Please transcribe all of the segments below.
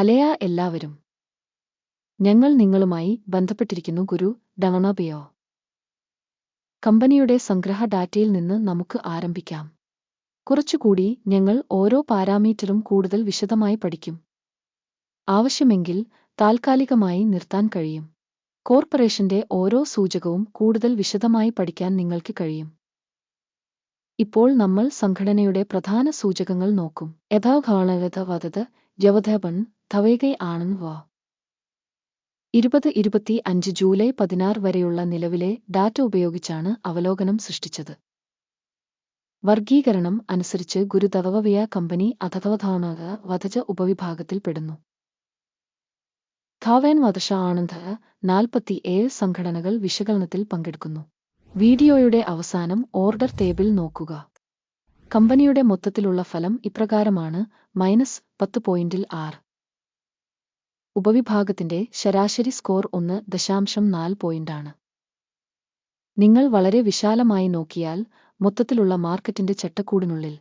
ഹലയ എല്ലാവരും. ഞങ്ങൾ നിങ്ങളുമായി ബന്ധപ്പെട്ടിരിക്കുന്നു ഗുരു ഡവണബിയോ കമ്പനിയുടെ സംഗ്രഹ ഡാറ്റയിൽ നിന്ന് നമുക്ക് ആരംഭിക്കാം. കുറച്ചുകൂടി ഞങ്ങൾ ഓരോ പാരാമീറ്ററും കൂടുതൽ വിശദമായി പഠിക്കും. ആവശ്യമെങ്കിൽ താൽക്കാലികമായി നിർത്താൻ കഴിയും. കോർപ്പറേഷന്റെ ഓരോ സൂചകവും കൂടുതൽ വിശദമായി പഠിക്കാൻ നിങ്ങൾക്ക് കഴിയും. ഇപ്പോൾ നമ്മൾ സംഘടനയുടെ പ്രധാന സൂചകങ്ങൾ നോക്കും. യഥാഘാണവതവതത് യവധപൺ തവേകൈ ആണെന്ന് വാ. ഇരുപത് ഇരുപത്തി അഞ്ച് ജൂലൈ പതിനാറ് വരെയുള്ള നിലവിലെ ഡാറ്റ ഉപയോഗിച്ചാണ് അവലോകനം സൃഷ്ടിച്ചത്. വർഗീകരണം അനുസരിച്ച് ഗുരുതവവ്യ കമ്പനി അഥവധാനക വധജ ഉപവിഭാഗത്തിൽപ്പെടുന്നു ധാവേൻ വധഷ ആനന്ദ നാൽപ്പത്തി ഏഴ് സംഘടനകൾ വിശകലനത്തിൽ പങ്കെടുക്കുന്നു. വീഡിയോയുടെ അവസാനം ഓർഡർ ടേബിൾ നോക്കുക. കമ്പനിയുടെ മൊത്തത്തിലുള്ള ഫലം ഇപ്രകാരമാണ് മൈനസ് പത്ത് പോയിന്റിൽ ആറ്. ഉപവിഭാഗത്തിന്റെ ശരാശരി സ്കോർ ഒന്ന് ദശാംശം നാല് പോയിന്റാണ്. നിങ്ങൾ വളരെ വിശാലമായി നോക്കിയാൽ മൊത്തത്തിലുള്ള മാർക്കറ്റിന്റെ ചട്ടക്കൂടിനുള്ളിൽ.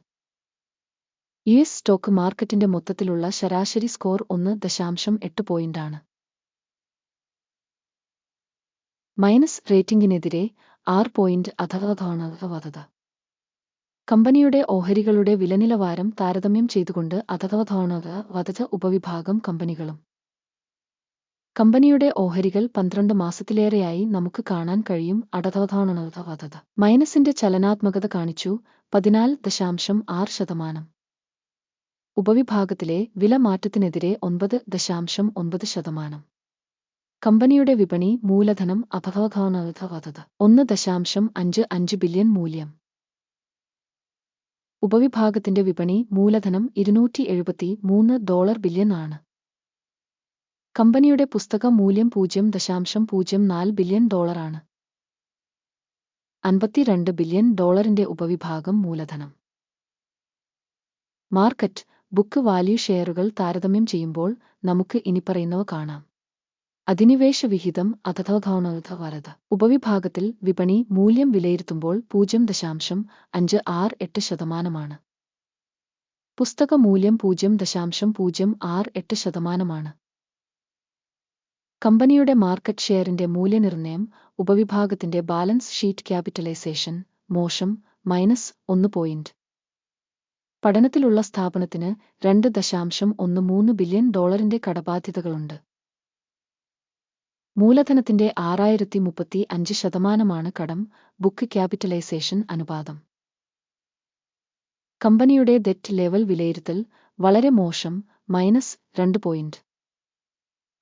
യു എസ് സ്റ്റോക്ക് മാർക്കറ്റിന്റെ മൊത്തത്തിലുള്ള ശരാശരി സ്കോർ ഒന്ന് ദശാംശം എട്ട് പോയിന്റാണ്. മൈനസ് റേറ്റിംഗിനെതിരെ ആറ് പോയിന്റ് അഥവാധോണവധത കമ്പനിയുടെ ഓഹരികളുടെ വിലനിലവാരം താരതമ്യം ചെയ്തുകൊണ്ട് അഥവാധോണവ വധജ ഉപവിഭാഗം കമ്പനികളും. കമ്പനിയുടെ ഓഹരികൾ പന്ത്രണ്ട് മാസത്തിലേറെയായി നമുക്ക് കാണാൻ കഴിയും അടധവധാണവധത മൈനസിന്റെ ചലനാത്മകത കാണിച്ചു പതിനാല് ദശാംശം ആറ് ശതമാനം. ഉപവിഭാഗത്തിലെ വില മാറ്റത്തിനെതിരെ ഒൻപത് ദശാംശം ഒൻപത് ശതമാനം. കമ്പനിയുടെ വിപണി മൂലധനം അപകടവധത ഒന്ന് ദശാംശം അഞ്ച് അഞ്ച് ബില്യൺ മൂല്യം. ഉപവിഭാഗത്തിന്റെ വിപണി മൂലധനം ഇരുന്നൂറ്റി എഴുപത്തി മൂന്ന് ഡോളർ ബില്യൺ ആണ് കമ്പനിയുടെ പുസ്തക മൂല്യം പൂജ്യം ദശാംശം പൂജ്യം നാല് ബില്യൺ ഡോളറാണ്. അൻപത്തിരണ്ട് ബില്യൺ ഡോളറിന്റെ ഉപവിഭാഗം മൂലധനം. മാർക്കറ്റ് ബുക്ക് വാല്യൂ ഷെയറുകൾ താരതമ്യം ചെയ്യുമ്പോൾ നമുക്ക് ഇനിപ്പറയുന്നവ കാണാം. അധിനിവേശ വിഹിതം അഥവാധവരത ഉപവിഭാഗത്തിൽ വിപണി മൂല്യം വിലയിരുത്തുമ്പോൾ പൂജ്യം ദശാംശം അഞ്ച് ആറ് എട്ട് ശതമാനമാണ്. പുസ്തക മൂല്യം പൂജ്യം ദശാംശം പൂജ്യം ആറ് എട്ട് ശതമാനമാണ്. കമ്പനിയുടെ മാർക്കറ്റ് ഷെയറിന്റെ മൂല്യനിർണയം ഉപവിഭാഗത്തിന്റെ ബാലൻസ് ഷീറ്റ് ക്യാപിറ്റലൈസേഷൻ മോശം മൈനസ് ഒന്ന് പോയിന്റ്. പഠനത്തിലുള്ള സ്ഥാപനത്തിന് രണ്ട് ദശാംശം ഒന്ന് മൂന്ന് ബില്യൺ ഡോളറിന്റെ കടബാധ്യതകളുണ്ട്. മൂലധനത്തിന്റെ ആറായിരത്തി മുപ്പത്തി അഞ്ച് ശതമാനമാണ് കടം ബുക്ക് ക്യാപിറ്റലൈസേഷൻ അനുപാതം. കമ്പനിയുടെ ഡെറ്റ് ലെവൽ വിലയിരുത്തൽ വളരെ മോശം മൈനസ് രണ്ട് പോയിന്റ്.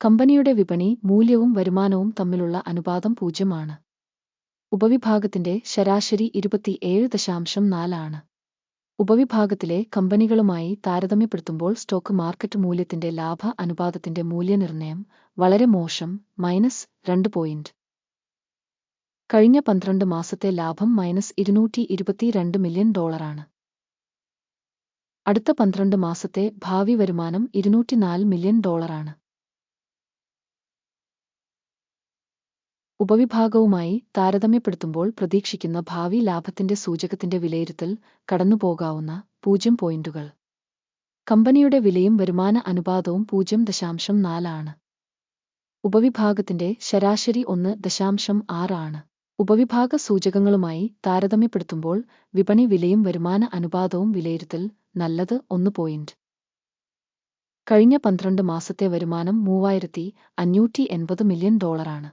കമ്പനിയുടെ വിപണി മൂല്യവും വരുമാനവും തമ്മിലുള്ള അനുപാതം പൂജ്യമാണ്. ഉപവിഭാഗത്തിന്റെ ശരാശരി ഇരുപത്തിയേഴ് ദശാംശം നാലാണ് ഉപവിഭാഗത്തിലെ കമ്പനികളുമായി താരതമ്യപ്പെടുത്തുമ്പോൾ സ്റ്റോക്ക് മാർക്കറ്റ് മൂല്യത്തിന്റെ ലാഭ അനുപാതത്തിന്റെ മൂല്യനിർണയം വളരെ മോശം മൈനസ് രണ്ട് പോയിന്റ്. കഴിഞ്ഞ പന്ത്രണ്ട് മാസത്തെ ലാഭം മൈനസ് ഇരുന്നൂറ്റി ഇരുപത്തിരണ്ട് മില്യൺ ഡോളറാണ്. അടുത്ത പന്ത്രണ്ട് മാസത്തെ ഭാവി വരുമാനം ഇരുന്നൂറ്റിനാല് മില്യൺ ഡോളറാണ്. ഉപവിഭാഗവുമായി താരതമ്യപ്പെടുത്തുമ്പോൾ പ്രതീക്ഷിക്കുന്ന ഭാവി ലാഭത്തിന്റെ സൂചകത്തിന്റെ വിലയിരുത്തൽ കടന്നുപോകാവുന്ന പൂജ്യം പോയിന്റുകൾ. കമ്പനിയുടെ വിലയും വരുമാന അനുപാതവും പൂജ്യം ദശാംശം നാലാണ് ഉപവിഭാഗത്തിന്റെ ശരാശരി ഒന്ന് ദശാംശം ആറാണ് ഉപവിഭാഗ സൂചകങ്ങളുമായി താരതമ്യപ്പെടുത്തുമ്പോൾ വിപണി വിലയും വരുമാന അനുപാതവും വിലയിരുത്തൽ നല്ലത് ഒന്ന് പോയിന്റ്. കഴിഞ്ഞ പന്ത്രണ്ട് മാസത്തെ വരുമാനം മൂവായിരത്തി അഞ്ഞൂറ്റി എൺപത് മില്യൺ ഡോളറാണ്.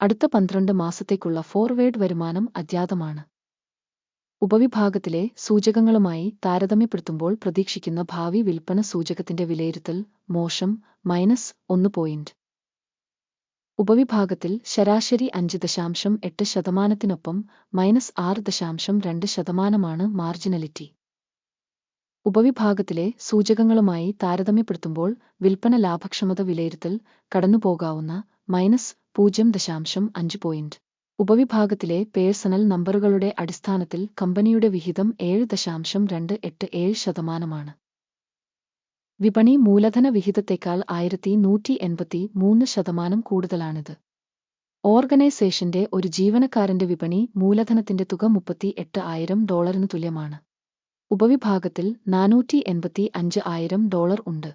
അടുത്ത പന്ത്രണ്ട് മാസത്തേക്കുള്ള ഫോർവേഡ് വരുമാനം അജ്ഞാതമാണ്. ഉപവിഭാഗത്തിലെ സൂചകങ്ങളുമായി താരതമ്യപ്പെടുത്തുമ്പോൾ പ്രതീക്ഷിക്കുന്ന ഭാവി വിൽപ്പന സൂചകത്തിന്റെ വിലയിരുത്തൽ മോശം മൈനസ് ഒന്ന് പോയിന്റ് ഉപവിഭാഗത്തിൽ ശരാശരി അഞ്ച് ദശാംശം എട്ട് ശതമാനത്തിനൊപ്പം മൈനസ് ആറ് ദശാംശം രണ്ട് ശതമാനമാണ് മാർജിനലിറ്റി ഉപവിഭാഗത്തിലെ സൂചകങ്ങളുമായി താരതമ്യപ്പെടുത്തുമ്പോൾ വിൽപ്പന ലാഭക്ഷമത വിലയിരുത്തൽ കടന്നുപോകാവുന്ന മൈനസ് പൂജ്യം ദശാംശം അഞ്ച് പോയിന്റ് ഉപവിഭാഗത്തിലെ പേഴ്സണൽ നമ്പറുകളുടെ അടിസ്ഥാനത്തിൽ കമ്പനിയുടെ വിഹിതം ഏഴ് ദശാംശം രണ്ട് എട്ട് ഏഴ് ശതമാനമാണ്. വിപണി മൂലധന വിഹിതത്തേക്കാൾ ആയിരത്തി നൂറ്റി എൺപത്തി മൂന്ന് ശതമാനം കൂടുതലാണിത്. ഓർഗനൈസേഷന്റെ ഒരു ജീവനക്കാരന്റെ വിപണി മൂലധനത്തിന്റെ തുക മുപ്പത്തി എട്ട് ആയിരം ഡോളറിന് തുല്യമാണ്. ഉപവിഭാഗത്തിൽ നാനൂറ്റി എൺപത്തി അഞ്ച് ആയിരം ഡോളർ ഉണ്ട്.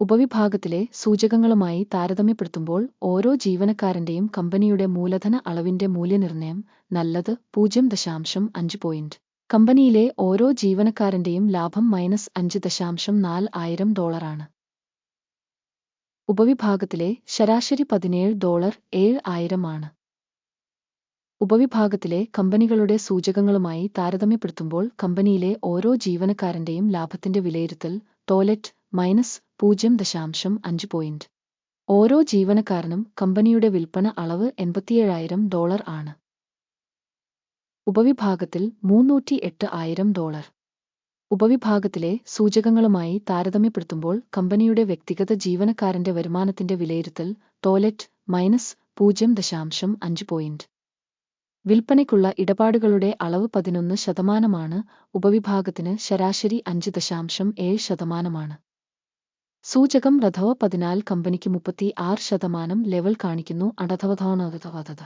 ഉപവിഭാഗത്തിലെ സൂചകങ്ങളുമായി താരതമ്യപ്പെടുത്തുമ്പോൾ ഓരോ ജീവനക്കാരന്റെയും കമ്പനിയുടെ മൂലധന അളവിന്റെ മൂല്യനിർണയം നല്ലത് പൂജ്യം ദശാംശം അഞ്ച് പോയിന്റ് കമ്പനിയിലെ ഓരോ ജീവനക്കാരന്റെയും ലാഭം മൈനസ് അഞ്ച് ദശാംശം നാല് ആയിരം ഡോളറാണ് ഉപവിഭാഗത്തിലെ ശരാശരി പതിനേഴ് ഡോളർ ഏഴ് ആയിരമാണ് ഉപവിഭാഗത്തിലെ കമ്പനികളുടെ സൂചകങ്ങളുമായി താരതമ്യപ്പെടുത്തുമ്പോൾ കമ്പനിയിലെ ഓരോ ജീവനക്കാരന്റെയും ലാഭത്തിന്റെ വിലയിരുത്തൽ ടോയ്ലറ്റ് മൈനസ് പൂജ്യം ദശാംശം അഞ്ച് പോയിന്റ് ഓരോ ജീവനക്കാരനും കമ്പനിയുടെ വിൽപ്പന അളവ് എൺപത്തിയേഴായിരം ഡോളർ ആണ്. ഉപവിഭാഗത്തിൽ മൂന്നൂറ്റി എട്ട് ആയിരം ഡോളർ. ഉപവിഭാഗത്തിലെ സൂചകങ്ങളുമായി താരതമ്യപ്പെടുത്തുമ്പോൾ കമ്പനിയുടെ വ്യക്തിഗത ജീവനക്കാരന്റെ വരുമാനത്തിന്റെ വിലയിരുത്തൽ ടോയ്ലറ്റ് മൈനസ് പൂജ്യം ദശാംശം അഞ്ച് പോയിന്റ് വിൽപ്പനയ്ക്കുള്ള ഇടപാടുകളുടെ അളവ് പതിനൊന്ന് ശതമാനമാണ് ഉപവിഭാഗത്തിന് ശരാശരി അഞ്ച് ദശാംശം ഏഴ് ശതമാനമാണ്. സൂചകം റഥവ പതിനാല് കമ്പനിക്ക് മുപ്പത്തി ആറ് ശതമാനം ലെവൽ കാണിക്കുന്നു അടധവധോണവധവധ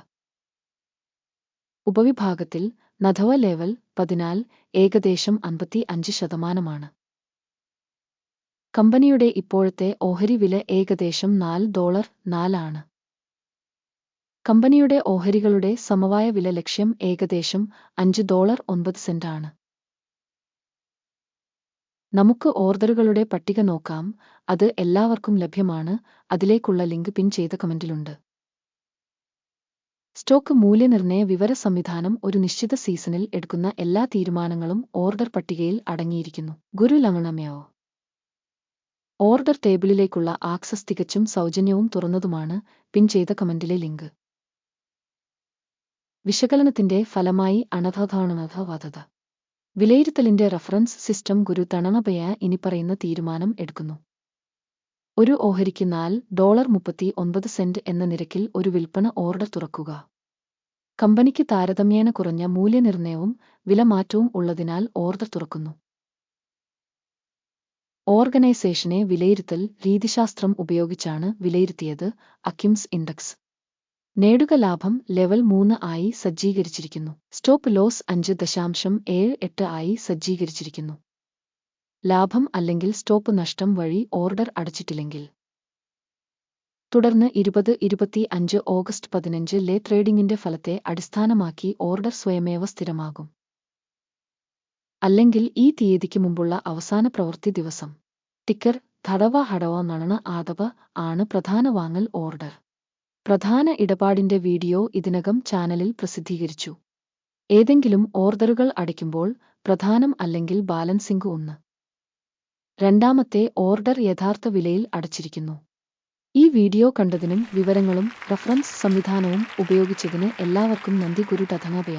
ഉപവിഭാഗത്തിൽ നധവ ലെവൽ പതിനാല് ഏകദേശം അമ്പത്തി അഞ്ച് ശതമാനമാണ്. കമ്പനിയുടെ ഇപ്പോഴത്തെ ഓഹരി വില ഏകദേശം നാല് ഡോളർ നാലാണ്. കമ്പനിയുടെ ഓഹരികളുടെ സമവായ വില ലക്ഷ്യം ഏകദേശം അഞ്ച് ഡോളർ ഒൻപത് സെന്റാണ്. നമുക്ക് ഓർഡറുകളുടെ പട്ടിക നോക്കാം. അത് എല്ലാവർക്കും ലഭ്യമാണ്. അതിലേക്കുള്ള ലിങ്ക് പിൻ ചെയ്ത കമന്റിലുണ്ട്. സ്റ്റോക്ക് മൂല്യനിർണയ വിവര സംവിധാനം ഒരു നിശ്ചിത സീസണിൽ എടുക്കുന്ന എല്ലാ തീരുമാനങ്ങളും ഓർഡർ പട്ടികയിൽ അടങ്ങിയിരിക്കുന്നു. ഗുരു ലങ്ങണമയോ ഓർഡർ ടേബിളിലേക്കുള്ള ആക്സസ് തികച്ചും സൗജന്യവും തുറന്നതുമാണ് പിൻ ചെയ്ത കമന്റിലെ ലിങ്ക്. വിശകലനത്തിന്റെ ഫലമായി അണധധാണനധവധത വിലയിരുത്തലിന്റെ റഫറൻസ് സിസ്റ്റം ഗുരു തണണപയ ഇനിപ്പറയുന്ന തീരുമാനം എടുക്കുന്നു. ഒരു ഓഹരിക്ക് നാല് ഡോളർ മുപ്പത്തി ഒൻപത് സെന്റ് എന്ന നിരക്കിൽ ഒരു വിൽപ്പന ഓർഡർ തുറക്കുക. കമ്പനിക്ക് താരതമ്യേന കുറഞ്ഞ മൂല്യനിർണയവും വിലമാറ്റവും ഉള്ളതിനാൽ ഓർഡർ തുറക്കുന്നു. ഓർഗനൈസേഷനെ വിലയിരുത്തൽ രീതിശാസ്ത്രം ഉപയോഗിച്ചാണ് വിലയിരുത്തിയത് അക്കിംസ് ഇൻഡെക്സ്. നേടുക ലാഭം ലെവൽ മൂന്ന് ആയി സജ്ജീകരിച്ചിരിക്കുന്നു. സ്റ്റോപ്പ് ലോസ് അഞ്ച് ദശാംശം ഏഴ് എട്ട് ആയി സജ്ജീകരിച്ചിരിക്കുന്നു. ലാഭം അല്ലെങ്കിൽ സ്റ്റോപ്പ് നഷ്ടം വഴി ഓർഡർ അടച്ചിട്ടില്ലെങ്കിൽ. തുടർന്ന് ഇരുപത് ഇരുപത്തി അഞ്ച് ഓഗസ്റ്റ് പതിനഞ്ച് ലേ ട്രേഡിംഗിന്റെ ഫലത്തെ അടിസ്ഥാനമാക്കി ഓർഡർ സ്വയമേവ സ്ഥിരമാകും. അല്ലെങ്കിൽ ഈ തീയതിക്ക് മുമ്പുള്ള അവസാന പ്രവൃത്തി ദിവസം. ടിക്കർ ധടവ ഹടവ നണണ ആദവ ആണ് പ്രധാന വാങ്ങൽ ഓർഡർ. പ്രധാന ഇടപാടിന്റെ വീഡിയോ ഇതിനകം ചാനലിൽ പ്രസിദ്ധീകരിച്ചു. ഏതെങ്കിലും ഓർഡറുകൾ അടയ്ക്കുമ്പോൾ പ്രധാനം അല്ലെങ്കിൽ ബാലൻസിംഗ് ഒന്ന്. രണ്ടാമത്തെ ഓർഡർ യഥാർത്ഥ വിലയിൽ അടച്ചിരിക്കുന്നു. ഈ വീഡിയോ കണ്ടതിനും വിവരങ്ങളും റഫറൻസ് സംവിധാനവും ഉപയോഗിച്ചതിന് എല്ലാവർക്കും നന്ദി ഗുരു ടഥങ്ങപയ